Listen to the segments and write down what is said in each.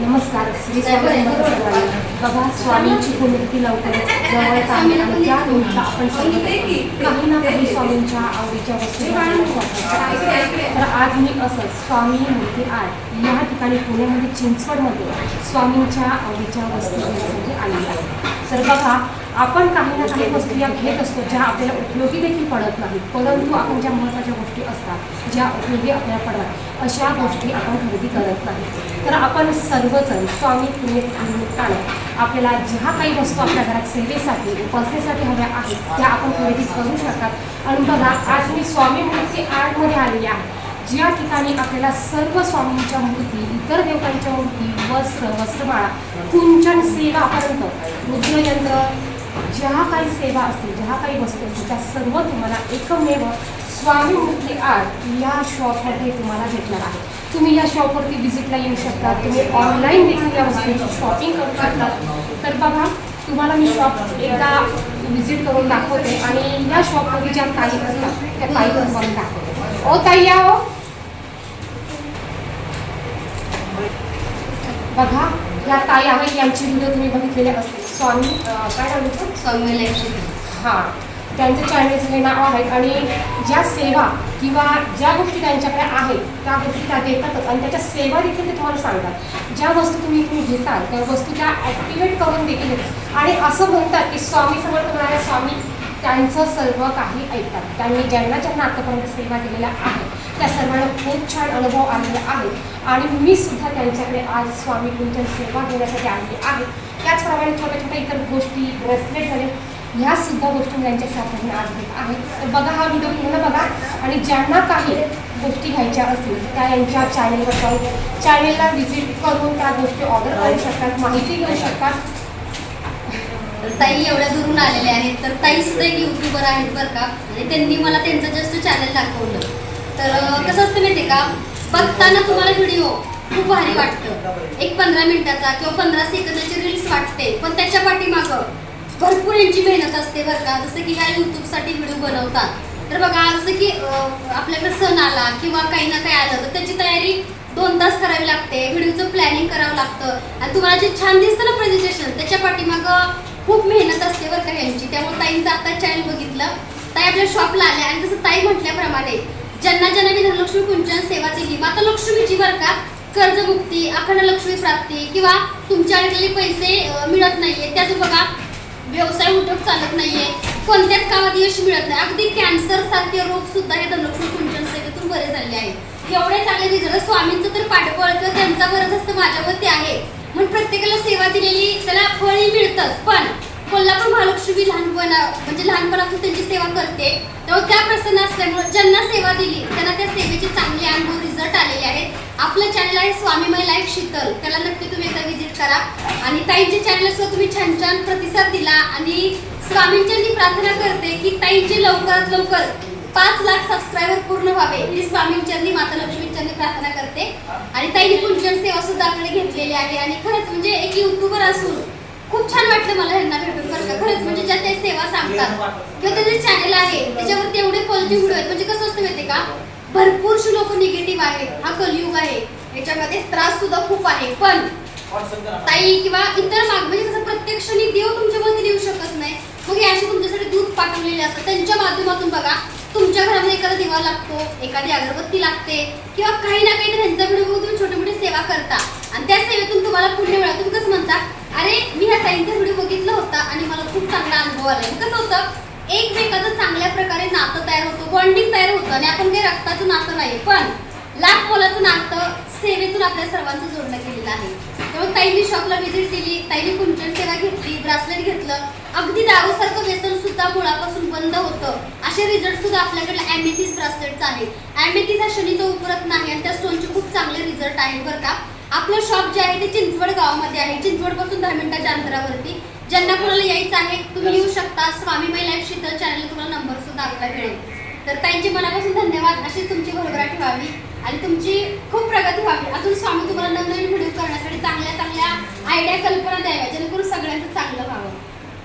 नमस्कार श्री बाबा स्वामींची पुण्यतिथी लवकर जवळच आणि त्या निमित्त आपण काही ना काही स्वामींच्या आवडीच्या वस्तू तर आज मी असंच स्वामी मूर्ती आर्ट या ठिकाणी पुण्यामध्ये चिंचवडमध्ये स्वामींच्या आवडीच्या वस्तू घेण्यासाठी आलेली आहे. तर बघा आपण काही ना काही वस्तू या घेत असतो ज्या आपल्याला उपयोगी देखील पडत नाहीत. परंतु आपण ज्या महत्त्वाच्या गोष्टी असतात ज्या उपयोगी आपल्याला पडतात अशा गोष्टी आपण खरेदी करत नाही. तर आपण सर्वजण स्वामी निमित्ताने आपल्याला ज्या काही वस्तू आपल्या घरात सेवेसाठी उपासनेसाठी हव्या आहेत त्या आपण खरेदी करू शकतात. आणि बघा आज मी स्वामी मूर्ती आर्टमध्ये आलेली आहे. ज्या ठिकाणी आपल्याला सर्व स्वामींच्या मूर्ती इतर देवतांच्या मूर्ती वस्त्र वस्त्रमाळा कुंचन सेवापर्यंत रुद्रयंत्र ज्या काही सेवा असतील ज्या काही वस्तू असतील त्या सर्व तुम्हाला एकमेव स्वामी आर्ट या शॉपमध्ये तुम्हाला भेटणार आहे. तुम्ही या शॉपवरती व्हिजिटला येऊ शकता तुम्ही ऑनलाईन देखील या वस्तूंची शॉपिंग करू शकता. तर बघा तुम्हाला मी शॉप एकदा व्हिजिट करून दाखवते आणि या शॉपमध्ये ज्या ताई असतात त्या ताई तुम्हाला दाखवते. ओ ताई या हो बघा या ताई आहेत यांची व्हिडिओ तुम्ही बघितलेले असते स्वामी काय नाव लाईफ हां. त्यांचं चॅनलचं हे नाव आहे आणि ज्या सेवा किंवा ज्या गोष्टी त्यांच्याकडे आहेत त्या गोष्टी त्या देतातच आणि त्याच्या सेवा देखील ते तुम्हाला सांगतात. ज्या वस्तू तुम्ही तुम्ही घेताल त्या वस्तू त्या ॲक्टिवेट करून देखील आणि असं म्हणतात की स्वामी समर्थ म्हणाले स्वामी त्यांचं सर्व काही ऐकतात. त्यांनी ज्यांना ज्यांना आतापर्यंत सेवा दिलेल्या आहेत त्या सर्वांना खूप छान अनुभव आलेले आहेत आणि मी सुद्धा त्यांच्याकडे आज स्वामी कुंचन सेवा घेण्यासाठी आलेली आहे. त्याचप्रमाणे छोट्या छोट्या इतर गोष्टी ब्रेसलेट झाले. ह्या सुद्धा गोष्टी मुलांच्या त्यांच्या आज घेत आहेत तर बघा हा व्हिडिओ पूर्ण बघा. आणि ज्यांना काही गोष्टी घ्यायच्या असतील त्या यांच्या चॅनेलवर जाऊन चॅनेलला व्हिजिट करून त्या गोष्टी ऑर्डर करू शकतात माहिती घेऊ शकतात. तर ताई एवढ्या दुरून आलेल्या आहेत. तर ताई सुद्धा एक युट्यूबर आहेत बरं का. आणि त्यांनी मला त्यांचं जस्ट चॅनल दाखवलं. तर कसं असतं माहिती का? बघताना तुम्हाला व्हिडिओ खूप भारी वाटतं. एक पंधरा मिनिटाचा किंवा पंधरा सेकंदाची रील्स वाटते पण त्याच्या पाठीमागं भरपूर यांची मेहनत असते बरं का. जसं की ह्या युट्यूबसाठी व्हिडिओ बनवतात. तर बघा जसं की आपल्याकडे सण आला किंवा काही ना काही आलं तर त्याची तयारी दोन तास करावी लागते. व्हिडिओचं प्लॅनिंग करावं लागतं. आणि तुम्हाला जे छान दिसतं ना प्रेझेंटेशन त्याच्या पाठीमागं खूप मेहनत असते बरं का यांची. त्यामुळे ताईंचं आता चॅनल बघितलं. ताई आपल्या शॉपला आल्या आणि जसं ताई म्हटल्याप्रमाणे ज्यांना ज्यांना मी धनलक्ष्मी कुंचन सेवा दिली माता लक्ष्मीची बरं का कर्जमुक्ती अखंड लक्ष्मी प्राप्ती किंवा तुमच्या अडकलेले पैसे मिळत नाहीये त्याचं बघा व्यवसाय उद्योग चालत नाहीये. कोणत्याच कामात यश मिळत नाही. अगदी कॅन्सर सारखे रोग सुद्धा हे धनलक्ष्मी कुंचन सेवेतून बरे झाले आहेत. एवढे चांगले रिझल्ट स्वामींचं तर पाठबळ किंवा त्यांचा बरंच असतं माझ्यावरती आहे. म्हणून प्रत्येकाला सेवा दिलेली त्याला फळही मिळतं पण कोल्हापूर महालक्ष्मी लहानपणा म्हणजे लहानपणापासून त्यांची सेवा करते. तेव्हा त्या प्रसन्न असल्यामुळे ज्यांना सेवा दिली त्यांना त्या सेवेचे चांगले अनुभव रिझल्ट आलेले आहेत. आपलं चॅनल आहे स्वामीमय लाईफ शीतल. त्याला नक्की तुम्ही एकदा व्हिजिट करा. आणि ताईंचे चॅनल सुद्धा तुम्ही छान छान प्रतिसाद दिला. आणि स्वामींच्या मी प्रार्थना करते की ताईंचे लवकरात लवकर पाच लाख सबस्क्रायबर पूर्ण व्हावे ही स्वामींचरणी माता लक्ष्मींचरणी प्रार्थना करते. आणि ताईने कुंजन सेवा सुद्धा आपल्याकडे घेतलेली आहे. आणि खरंच म्हणजे एक युट्यूबर असून खूप छान वाटलं मला ह्यांना भेटून बरं का? खरंच म्हणजे ज्या ते सेवा सांगतात किंवा त्यांचे चॅनल आहे त्याच्यावरती एवढे पॉझिटिव्ह व्हिडिओ आहेत. म्हणजे कसं असतं माहिती का? भरपूरशी लोक निगेटिव्ह आहेत. हा कलयुग आहे. याच्यामध्ये त्रास सुद्धा खूप आहे. पण ताई किंवा इतर माग म्हणजे कसं प्रत्येक देव तुमच्यामध्ये देऊ शकत नाही. मग हे असे तुमच्यासाठी दूध पाठवलेले असतात. त्यांच्या माध्यमातून बघा तुमच्या घरामध्ये एखादा दिवा लागतो एखादी अगरबत्ती लागते किंवा काही ना काही त्यांचा व्हिडिओ बघून तुम्ही छोटी मोठी सेवा करता. आणि त्या सेवेतून तुम्हाला पुण्य मिळालं तुम्ही कसं म्हणता अरे मी ह्या ताईंचा व्हिडिओ बघितला होता आणि मला खूप चांगला अनुभव आला. कसं होतं? एकमेकाचं चांगल्या प्रकारे नातं तयार होतं बॉन्डिंग तयार होतं आणि आपण काही रक्ताचं नातं नाही पण लाख मोलाचं नातं सेवेतून आपल्या सर्वांचं जोडलं गेलेलं आहे. त्यामुळे ताईंनी शॉपला व्हिजिट दिली ताईंनी कुंचन सेवा घेतली ब्रासलेट घेतलं. अगदी दारूसारखं व्यसन सुद्धा मुळापासून बंद होतं. असे रिझल्ट सुद्धा आपल्याकडे ॲमेथिस ब्रासलेटचा आहे ॲमेथिस हा शनीचा उपरत नाही आणि त्या स्टोनचे खूप चांगले रिझल्ट आहेत बरं का. आपलं शॉप जे आहे ते चिंचवड गावामध्ये आहे. चिंचवडपासून दहा मिनिटाच्या अंतरावरती. ज्यांना कोणाला यायचं आहे तुम्ही येऊ शकता. स्वामी लाईफ शीतल चॅनल तुम्हाला नंबर सुद्धा आपला मिळेल. तर ताईंचे मनापासून धन्यवाद. अशी तुमची भरभराटी व्हावी आणि तुमची खूप प्रगती व्हावी. अजून स्वामी तुम्हाला नवनवीन व्हिडिओ करण्यासाठी चांगल्या चांगल्या आयडिया कल्पना द्याव्या जेणेकरून सगळ्यांचं चांगलं व्हावं.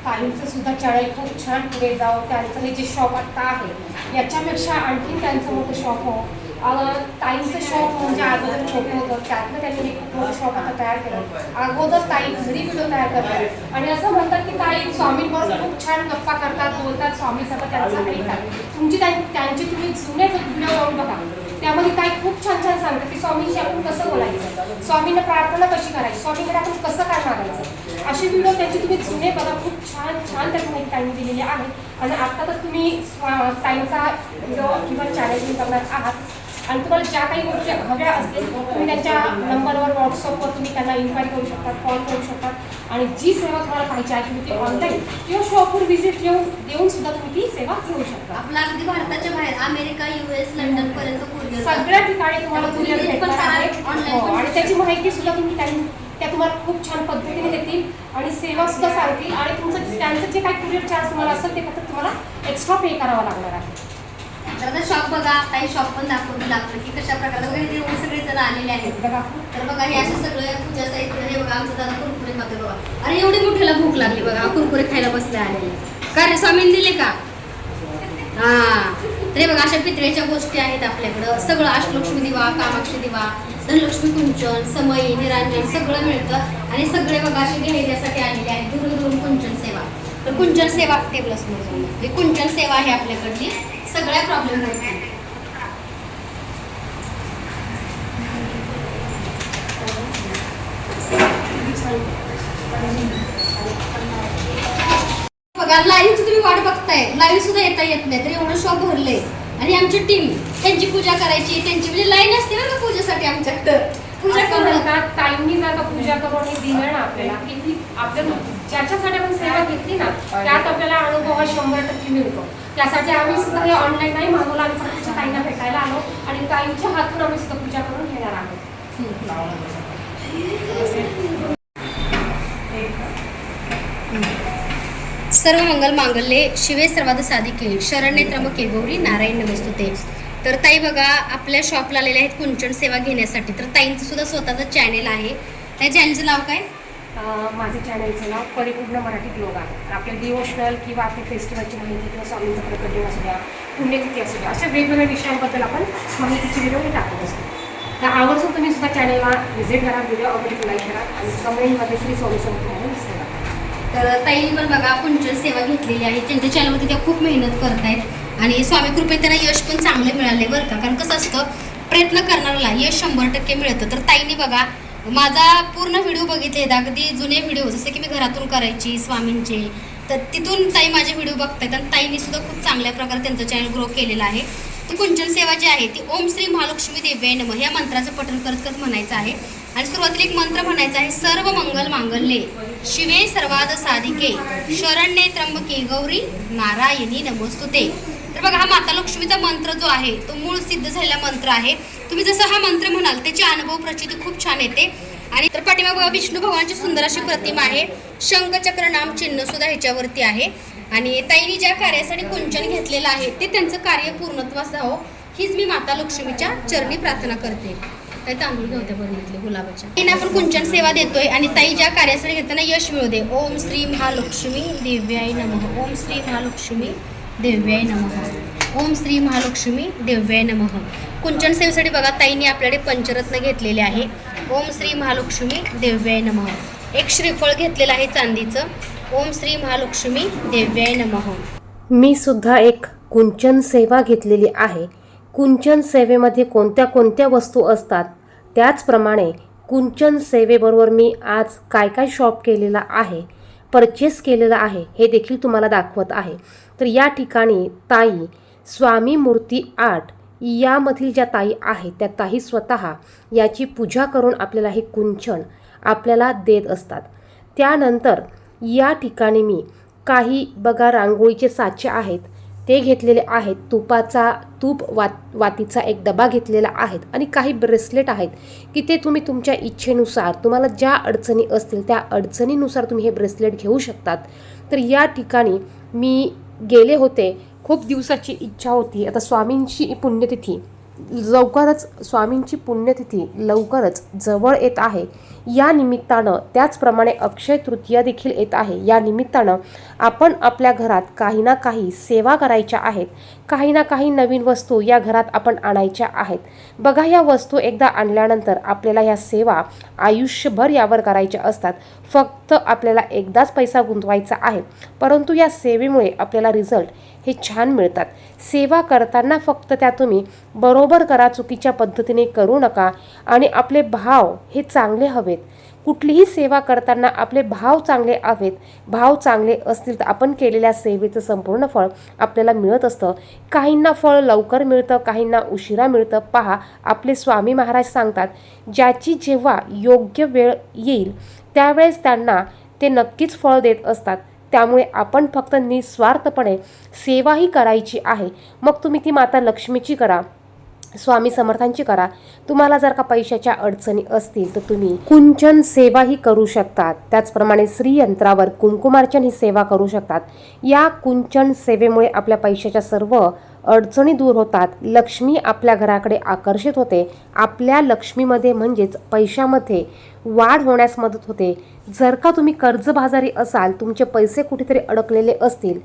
ताईंचं सुद्धा चॅनल खूप छान पुढे जावं. त्यांचं हे जे शॉप आत्ता आहे याच्यापेक्षा आणखीन त्यांचं मोठं शॉप हो ताईंचं शॉप म्हणजे अगोदर छोटं होतं. त्यातनं त्यांनी एक मोठं शॉप आता तयार केलं. अगोदर ताई घरी व्हिडिओ तयार करतात. आणि असं म्हणतात की ताई स्वामींबरोबर खूप छान गप्पा करतात बोलतात स्वामी त्यांचा ऐकतात. तुमची ताई त्यांचे तुम्ही जुने व्हिडिओ जाऊन बघा. त्यामध्ये ताई खूप छान छान सांगतात की स्वामींशी आपण कसं बोलायचं? स्वामींना प्रार्थना कशी करायची? स्वामींकडे आपण कसं काय मागायचं? असे व्हिडिओ त्यांचे तुम्ही जुने बघा. खूप छान छान त्याची माहिती त्यांनी दिलेली आहे. आणि आता तर तुम्ही टाईमचा ताईंचा व्हिडिओ किंवा चॅलेंजिंग करणार आहात. आणि तुम्हाला ज्या काही गोष्टी हव्या असतील तुम्ही त्यांच्या नंबरवर व्हॉट्सअपवर तुम्ही त्यांना इन्क्वायरी करू शकता कॉल करू शकता आणि जी सेवा तुम्हाला पाहिजे आहे तुम्ही ती ऑनलाईन किंवा शॉपवर व्हिजिट येऊन देऊन सुद्धा तुम्ही ती सेवा घेऊ शकता. आपला अगदी भारताच्या बाहेर अमेरिका युएस लंडन पर्यंत सगळ्या ठिकाणी तुम्हाला कुरिअर हो, आणि त्याची माहिती सुद्धा तुम्ही त्यांनी त्या तुम्हाला खूप छान पद्धतीने देतील आणि सेवा सुद्धा सांगतील आणि तुमचं त्यांचं जे काही कुरिअर चार्ज तुम्हाला असेल ते फक्त तुम्हाला एक्स्ट्रा पे करावा लागणार आहे. तर आता शॉप बघा काही शॉप पण दाखवून लागतं की कशा प्रकारे वगैरे ते एवढे सगळे जण आलेले आहेत तर बघा हे असं सगळे पूजा साहित्य हे बघा आमचं दादा कुरकुरे खाते बघा. अरे एवढी मोठ्याला भूक लागली बघा कुरकुरे खायला बसले आलेले का रे स्वामीन दिले का? हा. तर बघा अशा पितळेच्या गोष्टी आहेत आपल्याकडं. सगळं अष्टलक्ष्मी दिवा कामाक्षी दिवा धनलक्ष्मी कुंचन समयी निरांजन सगळं मिळतं. आणि सगळे बघा असे घेण्यासाठी आलेले आहेत. दूर दुरून कुंचन सेवा तर कुंचन सेवा टेबल समोर कुंचन सेवा आहे आपल्याकडली सगळ्या प्रॉब्लेम बघा लाईव्ह तुम्ही वाट बघताय. लाईव्ह सुद्धा येता येत नाही तर एवढं शॉप भरलंय. आणि आमची टीम त्यांची पूजा करायची त्यांची म्हणजे लाईन असते बरं पूजेसाठी आमच्याकडं. पूजा म्हणतात ताईंनी जर का पूजा करून हे दिलं ना आपल्याला की ती आपल्या ज्याच्यासाठी आपण सेवा घेतली ना त्यात आपल्याला अनुभव हा शंभर टक्के मिळतो. त्यासाठी आम्ही सुद्धा हे ऑनलाईन नाही मागवलं आम्ही फक्त ताईंना भेटायला आलो आणि ताईंच्या हातून आम्ही सुद्धा पूजा करून घेणार आहोत. सर्व मंगल मांगल्ये शिवे सर्वाद साधिके शरण्ये त्र्यंबके गौरी नारायण नमस्तुते. तर ताई बघा आपल्या शॉपला आलेल्या आहेत कुंचन सेवा घेण्यासाठी. तर ताईंचं सुद्धा स्वतःचं चॅनेल आहे. त्या चॅनलचं नाव काय? अं, माझं चॅनलचं नाव परिपूर्ण मराठी ब्लॉग आहे. आपल्या डिवोशनल किंवा आपल्या फेस्टिवलची माहिती किंवा स्वामींचं प्रकट दिवस असू द्या पुण्यतिथी असू द्या अशा वेगवेगळ्या विषयांबद्दल आपण माहितीची व्हिडिओ हे टाकत असतो. तर आवर्जून तुम्ही सुद्धा चॅनलला व्हिजिट करा व्हिडिओ आवडीत लाईक करा आणि कमेंटमध्ये श्री स्वामी समर्थ म्हणून तर ताईंनी पण बघा कुंचन सेवा घेतलेली आहे. त्यांच्या चॅनलवरती त्या खूप मेहनत करतायत. आणि स्वामी कृपेने त्यांना यश पण चांगलं मिळाले बरं का. कारण कसं असतं प्रयत्न करणाऱ्याला यश शंभर टक्के मिळतं. तर ताईंनी बघा माझा पूर्ण व्हिडिओ बघितले अगदी जुने व्हिडिओ जसे की मी घरातून करायची स्वामींचे. तर तिथून ताई माझे व्हिडिओ बघतायत आणि ताईंनी सुद्धा खूप चांगल्या प्रकारे त्यांचं चॅनल ग्रो केलेलं आहे. ती कुंचन सेवा जी आहे ती ओम श्री महालक्ष्मी देव्याय नम या मंत्राचं पठण करत करत म्हणायचं आहे. आणि सुरुवातीला एक मंत्र म्हणायचा आहे सर्व मंगल मांगल्ये शिवे सर्वाद साधिके शरण्ये त्र्यंबके गौरी नारायणी नमोस्तुते. तर बघा हा माता लक्ष्मीचा मंत्र जो आहे तो मूळ सिद्ध झालेला मंत्र आहे. तुम्ही जसं हा मंत्र म्हणाल त्याचे अनुभव प्रचिती खूप छान येते. आणि तर पाठीमाग विष्णू भगवानची सुंदर अशी प्रतिमा आहे. शंखचक्र नाम चिन्ह सुद्धा ह्याच्यावरती आहे. आणि ताईने ज्या कार्यासाठी कुंचन घेतलेलं आहे ते त्यांचं कार्य पूर्णत्वास जावं हीच मी माता लक्ष्मीच्या चरणी प्रार्थना करते. ताई तांदूळ घेऊ त्या बरणीतले गुलाबाच्या. तिने आपण कुंचन सेवा देतोय आणि ताई ज्या कार्यासाठी घेताना यश मिळू दे. ओम श्री महालक्ष्मी दिव्याय नम. ओम श्री महालक्ष्मी देव्याय नमः. ओम श्री महालक्ष्मी देव्याय नमः. कुंचन सेवेसाठी बघा ताईने आपल्याकडे पंचरत्न घेतलेले आहे. ओम श्री महालक्ष्मी देव्याय नमः. एक श्रीफळ घेतलेलं आहे चांदीचं. ओम श्री महालक्ष्मी देव्याय नमः. मी सुद्धा एक कुंचन सेवा घेतलेली आहे. कुंचन सेवेमध्ये कोणत्या कोणत्या वस्तू असतात? त्याचप्रमाणे कुंचन सेवेबरोबर मी आज काय काय शॉप केलेला आहे? परचेस केलेला आहे हे देखील तुम्हाला दाखवत आहे. तर या ठिकाणी ताई स्वामी मूर्ती आठ यामधील ज्या ताई आहेत त्या ताई स्वतः याची पूजा करून आपल्याला हे कुंचन आपल्याला देत असतात. त्यानंतर या ठिकाणी मी काही बघा रांगोळीचे साचे आहेत ते घेतलेले आहेत. तुपाचा तूप वात वातीचा एक डबा घेतलेला आहेत आणि काही ब्रेसलेट आहेत की ते तुम्ही तुमच्या इच्छेनुसार तुम्हाला ज्या अडचणी असतील त्या अडचणीनुसार तुम्ही हे ब्रेसलेट घेऊ शकतात. तर या ठिकाणी मी गेले होते खूप दिवसाची इच्छा होती. आता स्वामींची पुण्यतिथी लवकरच स्वामींची पुण्यतिथी लवकरच जवळ येत आहे. या निमित्तानं त्याचप्रमाणे अक्षय तृतीया देखील येत आहे. या निमित्तानं आपण आपल्या घरात काही ना काही सेवा करायच्या आहेत. काही ना काही नवीन वस्तू या घरात आपण आणायच्या आहेत. बघा या वस्तू एकदा आणल्यानंतर आपल्याला ह्या सेवा आयुष्यभर यावर करायच्या असतात. फक्त आपल्याला एकदाच पैसा गुंतवायचा आहे. परंतु या सेवेमुळे आपल्याला रिझल्ट हे छान मिळतात. सेवा करताना फक्त त्या तुम्ही बरोबर करा चुकीच्या पद्धतीने करू नका आणि आपले भाव हे चांगले हवेत. कुठलीही सेवा करताना आपले भाव चांगले हवेत भाव चांगले असतील तर आपण केलेल्या सेवेचं संपूर्ण फळ आपल्याला मिळत असतं. काहींना फळ लवकर मिळतं काहींना उशिरा मिळतं. पहा आपले स्वामी महाराज सांगतात ज्याची जेव्हा योग्य वेळ येईल त्यावेळेस त्यांना ते नक्कीच फळ देत असतात. त्यामुळे आपण फक्त निस्वार्थपणे सेवाही करायची आहे. मग तुम्ही ती माता लक्ष्मीची करा स्वामी समर्थांची करा. तुम्हाला जर का पैशाच्या अडचणी असतील तर तुम्ही कुंचन सेवाही करू शकतात. त्याचप्रमाणे श्रीयंत्रावर कुंकुमार्चन ही सेवा करू शकतात. या कुंचन सेवेमुळे आपल्या पैशाच्या सर्व अडचणी दूर होतात. लक्ष्मी आपल्या घराकडे आकर्षित होते. आपल्या लक्ष्मीमध्ये म्हणजेच पैशामध्ये वाढ होण्यास मदत होते. जर का तुम्ही कर्जबाजारी असाल तुमचे पैसे कुठेतरी अडकलेले असतील.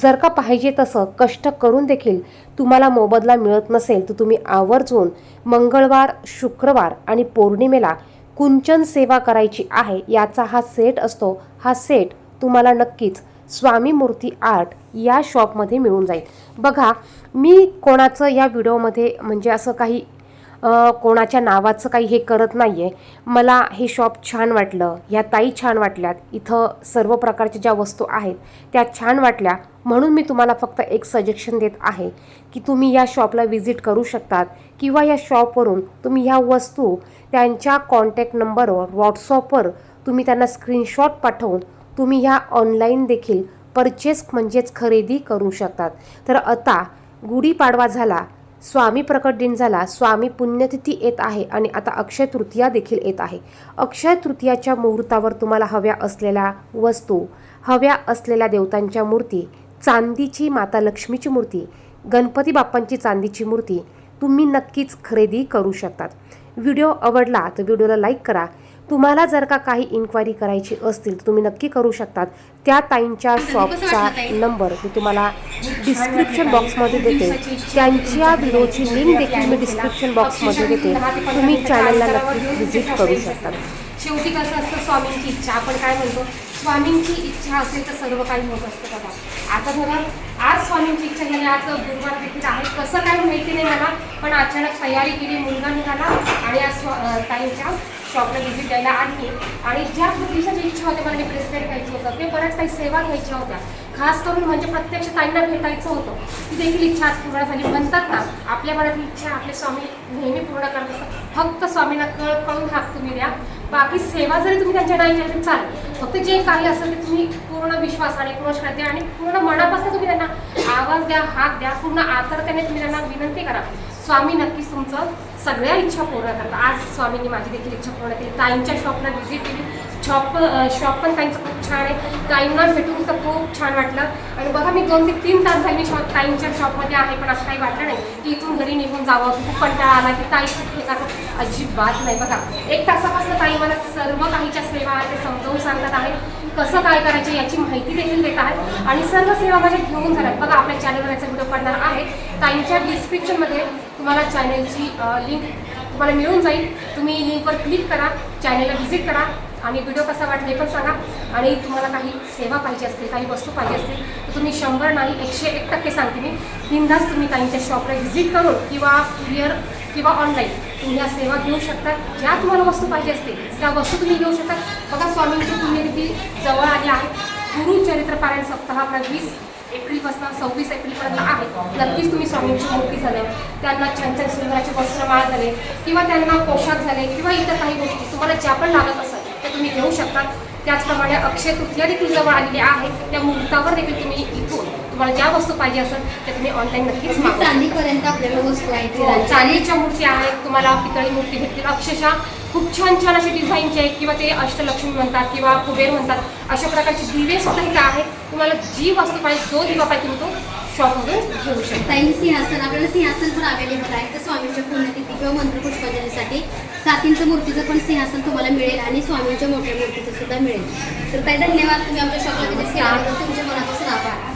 जर का पाहिजे तसं कष्ट करून देखील तुम्हाला मोबदला मिळत नसेल तर तुम्ही आवर्जून मंगळवार शुक्रवार आणि पौर्णिमेला कुंचन सेवा करायची आहे. याचा हा सेट असतो. हा सेट तुम्हाला नक्कीच स्वामी मूर्ती आर्ट या शॉपमध्ये मिळून जाईल. बघा मी कोणाचं या व्हिडिओमध्ये म्हणजे असं काही कोणाच्या नावाचं काही हे करत नाही आहे मला हे शॉप छान वाटलं ह्या ताई छान वाटल्यात. इथं सर्व प्रकारच्या ज्या वस्तू आहेत त्या छान वाटल्या. म्हणून मी तुम्हाला फक्त एक सजेशन देत आहे की तुम्ही या शॉपला व्हिजिट करू शकतात किंवा या शॉपवरून तुम्ही ह्या वस्तू त्यांच्या कॉन्टॅक्ट नंबरवर व्हॉट्सअपवर तुम्ही त्यांना स्क्रीनशॉट पाठवून तुम्ही ह्या ऑनलाईन देखील परचेस म्हणजेच खरेदी करू शकतात. तर आता गुढीपाडवा झाला स्वामी प्रकट दिन झाला स्वामी पुण्यतिथी येत आहे आणि आता अक्षय तृतीया देखील येत आहे. अक्षय तृतीयाच्या मुहूर्तावर तुम्हाला हव्या असलेल्या वस्तू हव्या असलेल्या देवतांच्या मूर्ती चांदीची माता लक्ष्मीची मूर्ती गणपती बाप्पांची चांदीची मूर्ती तुम्ही नक्कीच खरेदी करू शकतात. व्हिडिओ आवडला तर व्हिडिओला लाईक करा तुम्हाला जर का काही इन्क्वायरी करायची असतील तर तुम्ही नक्की करू शकतात. त्या ताईंच्या शॉपचा नंबर मी तुम्हाला डिस्क्रिप्शन बॉक्समध्ये देते. त्यांच्या व्हिडिओची लिंक देखील मी डिस्क्रिप्शन बॉक्समध्ये देते. तुम्ही चॅनलला नक्की व्हिजिट करू शकता. शेवटी कसं असतं स्वामींची इच्छा. आपण काय म्हणतो स्वामींची इच्छा असेल तर सर्व काही होत असतं बघा. आता बघा आज स्वामींची इच्छा झाली आज गुरुवार देखील आहे. कसं काय माहिती नाही मला पण अचानक तयारी केली मुलगा निघाला आणि आज स्वा- ताईंच्या शॉपला व्हिजिट द्यायला आणली. आणि ज्या दिवसाची इच्छा होती मला ब्रेसलेट घ्यायचं होतं ते बऱ्याच काही सेवा घ्यायच्या होत्या. खास करून म्हणजे प्रत्यक्ष ताईंना भेटायचं होतं. ती देखील इच्छा आज पूर्ण झाली. म्हणतात ना आपल्या मनातली इच्छा आपले स्वामी नेहमी पूर्ण करत असतात. फक्त स्वामींना कळ कळून हाक तुम्ही द्या. बाकी सेवा जरी तुम्ही त्यांच्या नाही केली तरी चालेल. फक्त जे काही असेल ते तुम्ही पूर्ण विश्वासाने पूर्ण श्रद्धे आणि पूर्ण मनापासून तुम्ही त्यांना आवाज द्या हात द्या पूर्ण आतरतेने तुम्ही त्यांना विनंती करा. स्वामी नक्कीच तुमचं सगळ्या इच्छा पूर्ण करतात आज स्वामींनी माझी देखील इच्छा पूर्ण केली. ताईंच्या शॉपला व्हिजिट केली. शॉप शॉप पण ताईंचं खूप छान आहे. ताईंना भेटून तर खूप छान वाटलं. आणि बघा मी दोन ते तीन तास झाली शॉप ताईंच्या शॉपमध्ये आहे पण असं काही वाटलं नाही की इथून घरी निघून जावं खूप कंटाळा आला की ताई खूप अजिबात नाही. बघा एक तासापासून ताई मला सर्व काहीच्या सेवा आहेत ते समजावून सांगत आहेत. कसं काय करायचं याची माहिती देखील देत आहेत. आणि सर्व सेवा माझ्या घेऊन झाल्यात बघा आपल्या चॅनलवर याचा व्हिडिओ पडणार आहे. ताईंच्या डिस्क्रिप्शनमध्ये तुम्हाला चॅनलची लिंक तुम्हाला मिळून जाईल. तुम्ही लिंकवर क्लिक करा चॅनलला व्हिजिट करा आणि व्हिडिओ कसा वाटला हे पण सांगा. आणि तुम्हाला काही सेवा पाहिजे असतील काही वस्तू पाहिजे असतील तर तुम्ही शंभर नाही एकशे एक टक्के सांगते मी. बिंदास तुम्ही काहींच्या शॉपला व्हिजिट करून किंवा कुरिअर किंवा ऑनलाईन तुम्ही या सेवा घेऊ शकता. ज्या तुम्हाला वस्तू पाहिजे असतील त्या वस्तू तुम्ही घेऊ शकता. बघा स्वामींची पुण्यतिथी जवळ आली आहे. गुरु चरित्र पारायण सप्ताह आपला वीस एप्रिलपासून सव्वीस एप्रिलपर्यंत आहे. नक्कीच तुम्ही स्वामींची मूर्ती झाले. त्यांना छान छान सुंदराचे वस्त्रमाळ झाले. किंवा त्यांना पोशाख झाले किंवा इतर काही गोष्टी. तुम्हाला ज्या पण लागत असेल ते तुम्ही घेऊ शकता. त्याचप्रमाणे अक्षय तृतीया देखील जवळ आलेली आहे. त्या मुहूर्तावर देखील तुम्ही इथून तुम्हाला ज्या वस्तू पाहिजे असेल त्या तुम्ही ऑनलाईन नक्कीच. चांदीपर्यंत आपल्याला वस्तू आहेत. हो. चांदीच्या मूर्ती आहेत. तुम्हाला पितळी मूर्ती भेटतील. अक्षरशः खूप छान छान असे डिझाईनचे आहेत किंवा ते अष्टलक्ष्मी म्हणतात किंवा कुबेर म्हणतात अशा प्रकारचे दिवे सुद्धा इथं आहेत. तुम्हाला जी वस्तू पाहिजे जो दिवा पाहिजे तुम्ही तो शॉपमध्ये घेऊ शकता. ताई सिंहासन आपल्याला सिंहासन पण अवेलेबल आहे. तर स्वामींच्या पुण्यतिथी किंवा मंत्र सातींचं मूर्तीचं पण सिंहासन तुम्हाला मिळेल आणि स्वामींच्या मोठ्या मूर्तीचं सुद्धा मिळेल. तर ताई धन्यवाद. तुम्ही आमच्या शॉपला तुमच्या मनापासून आभार.